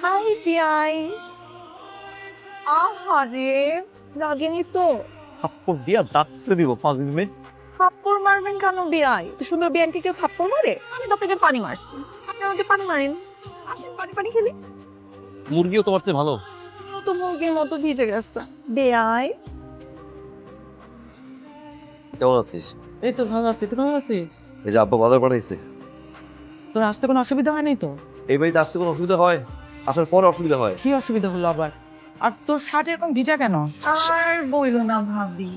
High বিয়াই। আহারে লাগেনি তো। থাপ্পড় দিয়া দাঁত ফেলে দিব পাঁচ দিনে থাপ্পড় মারবেন কেন বিয়াই? তো সুন্দর বিয়ানকে কেউ থাপ্পড় মারে? আমি তো আপনাকে পানি মারছি। আপনি আমাকে পানি মারেন। আসেন পানি পানি খেলি। মুরগিও তোমার চেয়ে ভালো। ও তো মুরগির মতো ভিজে গেছে। বেয়াই। কেমন আছিস? এই তো ভালো আছি তুই ভালো আছিস? এই যে আব্বা বাজার পাঠাইছে তোর আসতে কোনো অসুবিধা হয়নি তো? এই বাড়িতে আসতে কোনো অসুবিধা হয়? আসার পরে অসুবিধা হয়। কি অসুবিধা হলো আবার? আর তোর শার্ট এরকম ভিজা কেন? আর বইলো না ভাবি।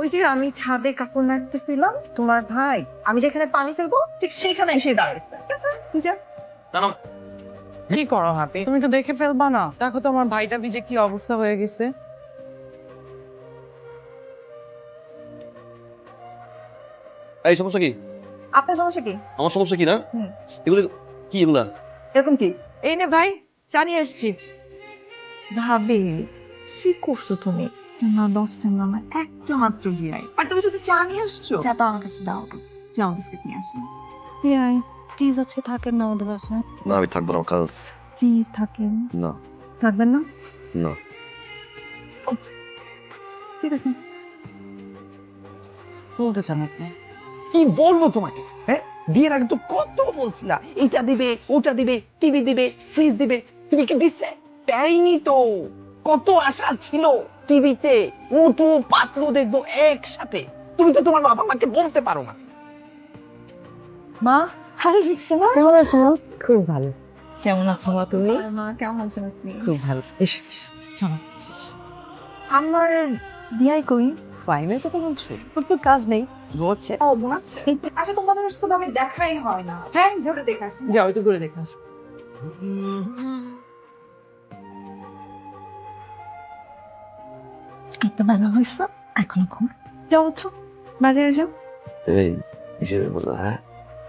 ওই যে আমি ছাদে কাপড় নাড়তেছিলাম তোমার ভাই আমি যেখানে পানি ফেলব ঠিক সেখানে এসে দাঁড়িয়েছে? কি করো হাপি তুমি একটু দেখে ফেলবা না? দেখো তো আমার ভাইটা ভিজে কি অবস্থা হয়ে গেছে। এই সমস্যা কি? আপনার সমস্যা কি? আমার সমস্যা কি না? এগুলো কি এগুলা? এরকম কি? এই নে ভাই জানিয়ে এসছি ভাবি কি করছ তুমি? না দশটা না আমার একটা মাত্র বিয়াই আর তুমি শুধু চা নিয়ে আসছো চা তো আমার কাছে দাও চা বিস্কিট নিয়ে আসো। বিয়াই। প্লিজ আজকে থাকেন না বাসায়। না আমি থাকব না কাজ প্লিজ থাকেন। না। থাকবেন না? না। ঠিক আছে। বলতে চান আপনি। কি বলব তোমাকে? হ্যাঁ? বিয়ের আগে তো কত বলছিলা? এটা দিবে ওটা দিবে টিভি দিবে ফ্রিজ দিবে। তুমি কি দিচ্ছে দেয়নি তো। কত আশা ছিল টিভিতে মোটু পাতলু দেখব একসাথে। তুমি তো তোমার বাবা মাকে বলতে পারো না। মা? হ্যালো রিক্সানা কেমন আছো খুব ভালো। কেমন আছো মা তুমি? মা কেমন আছেন আপনি? খুব ভালো। এসো চলো। আমার বিয়াই কই ফাইনের কথা বলছো? তোর তো কাজ নেই। ঘুমোচ্ছে ও বোন আচ্ছা তোমাদের তো আমি দেখাই হয় না। হ্যাঁ। ধরে দেখে আসি যাও একটু করে দেখে এত বেলা হয়েছে এখন ঘুম যাও তো বাজারে যাও এই হিসেবে বলল হ্যাঁ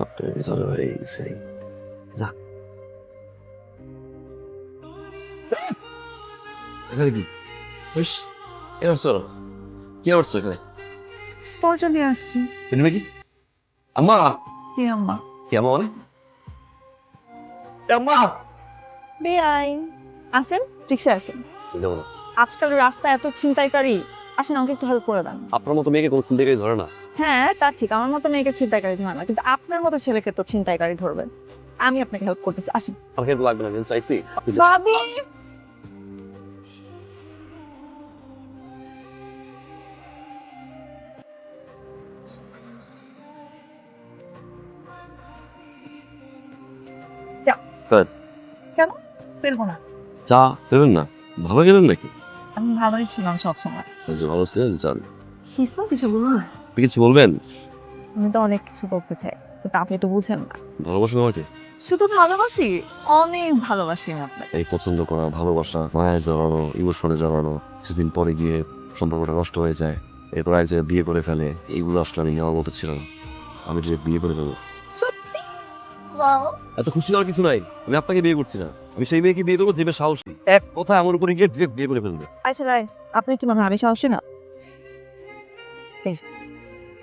আপনার ভিতরে হয়ে গেছে যা এখানে কি বেশ এ করছ কি করছ এখানে পর্যা দিয়ে আসছি তুমি কি আম্মা কে আম্মা কি আম্মা মানে আম্মা বেআই আসেন রিক্সা আসেন যাব না। আজকাল রাস্তায় এত ছিনতাইকারী। আসেন আমাকে একটু হেল্প করে দেন। আপনার মতো মেয়েকে কোনো চিন্তা ধরে না। হ্যাঁ তা ঠিক। আমার মতো মেয়েকে ছিনতাইকারী ধরে না। কিন্তু আপনার মতো ছেলেকে তো ছিনতাইকারী ধরবে। আমি আপনাকে হেল্প করতেছি। আসেন। আমার হেল্প লাগবে না আমি চাইছি ভাবি! কেন? ফেলব না। চা দেবেন না। ভালো গেলেন নাকি? আমি ভালোই ছিলাম সবসময়। যে ভালো ছিলেন চান কিছু কিছু বলুন। আপনি কিছু বলবেন? আমি তো অনেক কিছু বলতে চাই কিন্তু আপনি তো বুঝেন না। ভালোবাসেন আমাকে? শুধু ভালোবাসি? অনেক ভালোবাসি আপনাকে। এই পছন্দ করা ভালোবাসা মায়া জড়ানো ইমোশনে জড়ানো কিছুদিন পরে গিয়ে সম্পর্কটা নষ্ট হয়ে যায় এরপর এক বিয়ে করে ফেলে এইগুলো আসলে আমি নেওয়ার মতো ছিল আমি যে বিয়ে করে ফেলব। এত খুশি হওয়ার কিছু নাই আমি আপনাকে বিয়ে করছি না। আমি সেই মেয়েকে বিয়ে করব যে মেয়ে সাহসী। এক কথা আমার উপরে গিয়ে ডিরেক্ট বিয়ে করে ফেলবে। আচ্ছা রাই আপনি কি মানে আমি সাহসী না?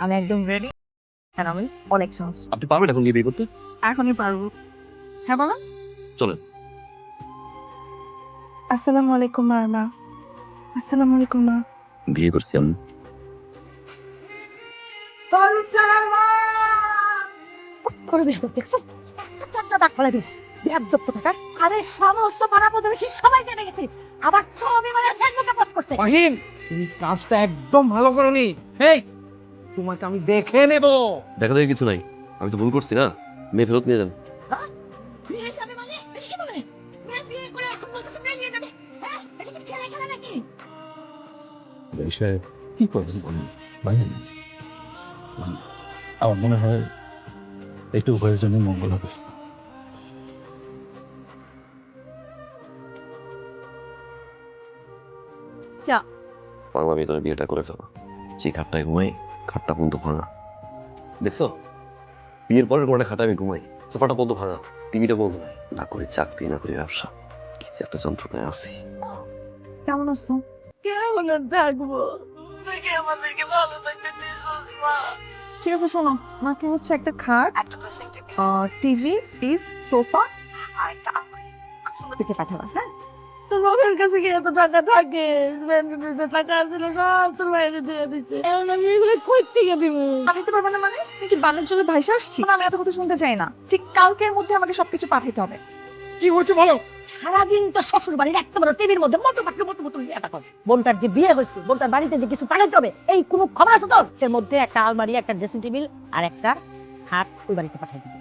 আমি একদম রেডি হ্যাঁ আমি অনেক সাহস। আপনি পারবেন এখন গিয়ে বিয়ে করতে? এখনই পারব। হ্যাঁ বলো চলেন। আসসালামু আলাইকুম মা মা আসসালামু আলাইকুম মা। বিয়ে করছি আমি। করে বিয়ে করতে দেখছ চারটা দাগ ফেলে দিব। বেয়াদব কোথাকার? আরে সমস্ত পাড়া প্রতিবেশী সবাই জেনে গেছে। আবার ছবি মানে ফেসবুকে পোস্ট করছে। ফাহিম তুমি কাজটা একদম ভালো করনি। এই তোমাকে আমি দেখে নেব। দেখা দেখি কিছু নাই। আমি তো ভুল করছি না। মেয়ে ফেরত নিয়ে যান। যাবে মানে? এটা কি বলে? মেয়ে বিয়ে করে এখন বলতেছে মেয়ে নিয়ে যাবে। হ্যাঁ? এটা কি ছেলে খেলা নাকি? বিষয়ে কি করবেন বলুন? আমার মনে হয় একটু উভয়ের জন্য মঙ্গল হবে। বাংলা মেয়ে তোর বিয়েটা করে ফেলা। যে খাটটায় ঘুমাই খাটটা পর্যন্ত ভাঙা। দেখছ? বিয়ের পরের কোনটা খাটে আমি ঘুমাই সোফাটা পর্যন্ত ভাঙা টিভিটা নাই না করি চাকরি না করি ব্যবসা কিছু একটা যন্ত্রণায় আছি। কেমন আছো? কেমন আর থাকব তুই আমাদেরকে ভালো থাকতে দিস মা? ঠিক আছে শোনো। মাকে হচ্ছে একটা খাট একটা dressing table TV fridge sofa আর একটা আলমারি। থেকে পাঠাবা হ্যাঁ? তোর বাবার কাছে কি এত টাকা থাকে? টাকা ছিল সব তোর বাইরে দিয়ে দিছে। এখন আমি এগুলো কই থেকে দিব? পাঠাতে পারবে না মানে? তুমি কি বালের জন্য ভাইসা আসছি? আমি এত কথা শুনতে চাই না। ঠিক কালকের মধ্যে আমাকে সবকিছু পাঠাতে হবে। কি হচ্ছে বলো? সারাদিন তো শ্বশুর বাড়ির একটা বড় টিভির মধ্যে মতো পাকলে মতো মতো ইয়ে কথা বোনটার যে বিয়ে হয়েছে বোনটার বাড়িতে যে কিছু পাঠাতে হবে এই কোনো খবর আছে তোর? এর মধ্যে একটা আলমারি একটা ড্রেসিং টেবিল আর একটা খাট ওই বাড়িতে পাঠিয়ে দিবি।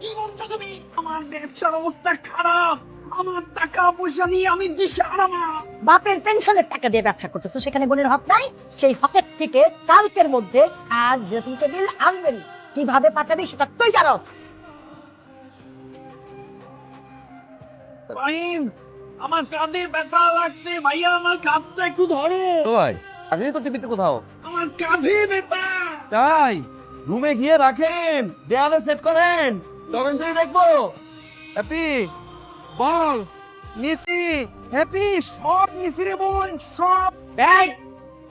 কি বলছো তুমি? আমার ব্যবসার অবস্থা খারাপ। আমার টাকা পয়সা নিয়ে আমি দিশাহারা বাপের পেনশনের টাকা দিয়ে ব্যবসা করতেছো সেখানে বোনের হক নাই? সেই হকের থেকে কালকের মধ্যে আর ড্রেসিং টেবিল আলমারি কীভাবে পাঠাবি সেটা তুই জানোস। আমার কাঁধে ব্যথা লাগছে ভাইয়া আমার কাঁধটা একটু ধরো। ভাই আমি তো টিভিতে কোথাও। আমার কাঁধে ব্যথা। তাই? রুমে গিয়ে রাখেন দেয়ালে সেট করেন। তখন দেখব। হ্যাপি বল। নিসি হ্যাপি সব নিসি রে বোন সব। এই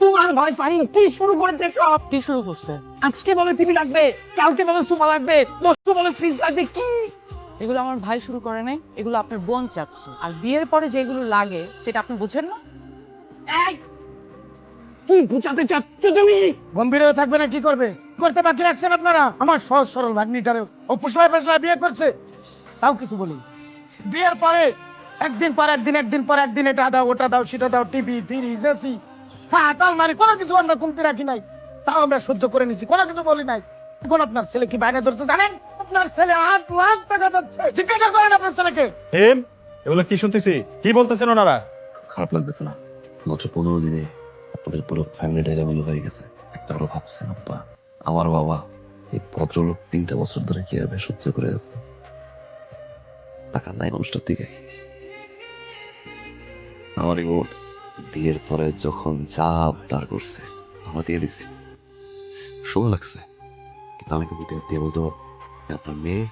তোমার ভাই ফাহিম কি শুরু করেছে সব? কি শুরু করছে? আজকে বলে টিভি লাগবে কালকে বলে সোফা লাগবে পরশু বলে ফ্রিজ লাগবে কি? এগুলো আমার ভাই শুরু করে নাই এগুলো আপনার বোন চাচ্ছে। আর বিয়ের পরে যেগুলো লাগে সেটা আপনি বুঝেন না? এই কি বুঝাতে চাচ্ছ তুমি? গম্ভীর হয়ে থাকবে না কি করবে? করতে বাকি রাখছেন আপনারা? আমার সহজ সরল ভাগ্নিটারে। ও ফুসলায় ফুসলায় বিয়ে করছে। তাও কিছু বলি। বিয়ের পরে একদিন পর একদিন একদিন পর একদিন এটা দাও ওটা দাও সেটা দাও টিভি ফ্রিজ এসি তাল মানে কোনো কিছু আমরা কমতে রাখি নাই। তাও আমরা সহ্য করে নিছি কোনো কিছু বলি নাই। এখন আপনার ছেলে কি বাইরে ধরতে জানেন? আপনার ছেলে আট লাখ টাকা যাচ্ছে। জিজ্ঞাসা করেন আপনার ছেলেকে। হেম এগুলো কি শুনতেছি? কি বলতেছেন ওনারা? খারাপ লাগতেছে না। মাত্র পনেরো দিনে আপনাদের পুরো ফ্যামিলিটা যেমন হয়ে গেছে। একটা বড় ভাবছেন আব্বা। আমার বাবা এই ভদ্রলোক তিনটা বছর ধরে কীভাবে সহ্য করে আছে? টাকা নাই মানুষটার দিকে। আমার বোন, বিয়ের পরে যখন যা আবদার করছে, আমরা দিয়ে দিছি। সময় লাগছে, কিন্তু আমি তো বুকে দিয়ে বলতে আপনার মেয়ে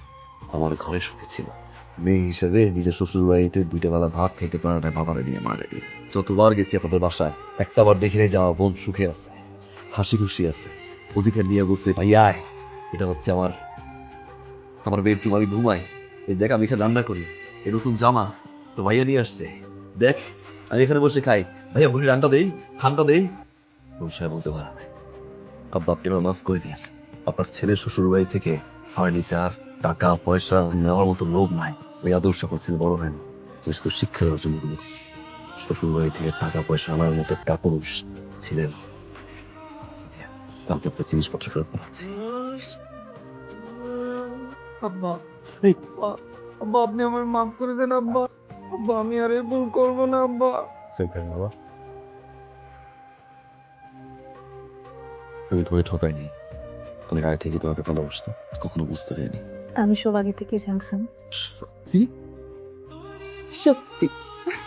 আমার ঘরে সুখে ছিল। মেয়ে হিসেবে নিজের শ্বশুর বাড়িতে দুইটা বেলা ভাত খেতে পারে না, বাবারে নিয়ে মারে যতবার গেছি আপনাদের বাসায়, একটাবার দেখে নিয়ে যাওয়া বোন সুখে আছে হাসি খুশি আছে। অধিকার নিয়ে বলছে ভাইয়ায় এটা হচ্ছে আমার আমার বেডরুম আমি ঘুমাই। এই দেখ, আমি এখানে রান্না করি। এই নতুন জামা তো ভাইয়া নিয়ে আসছে। দেখ, আমি এখানে বসে খাই। ভাইয়া বুড়ি রান্না দেই খানটা দেই। বসে বলতে পারে আব্বা, আপনি আমার মাফ করে দিন। আপনার ছেলের শ্বশুর বাড়ি থেকে ফার্নিচার, টাকা, পয়সা নেওয়ার মতো লোভ নাই। ওই আদর্শ করছেন বড় ওই শুধু শিক্ষার অর্জনগুলো শ্বশুর বাড়ি থেকে টাকা, পয়সা আনার মতো একটা পুরুষ ছিলেন। কালকে একটা জিনিসপত্র ফেরত পাঠাচ্ছি। আব্বা আব্বা, আপনি আমার মাফ করে দেন আব্বা। আব্বা আমি আর এই ভুল করব না আব্বা। বাবা। তুমি তোমাকে ঠকাইনি। অনেক আগে থেকে তোমাকে ভালোবাসতো কখনো বুঝতে পারিনি। আমি সব আগে থেকে জানতাম। সত্যি? সত্যি।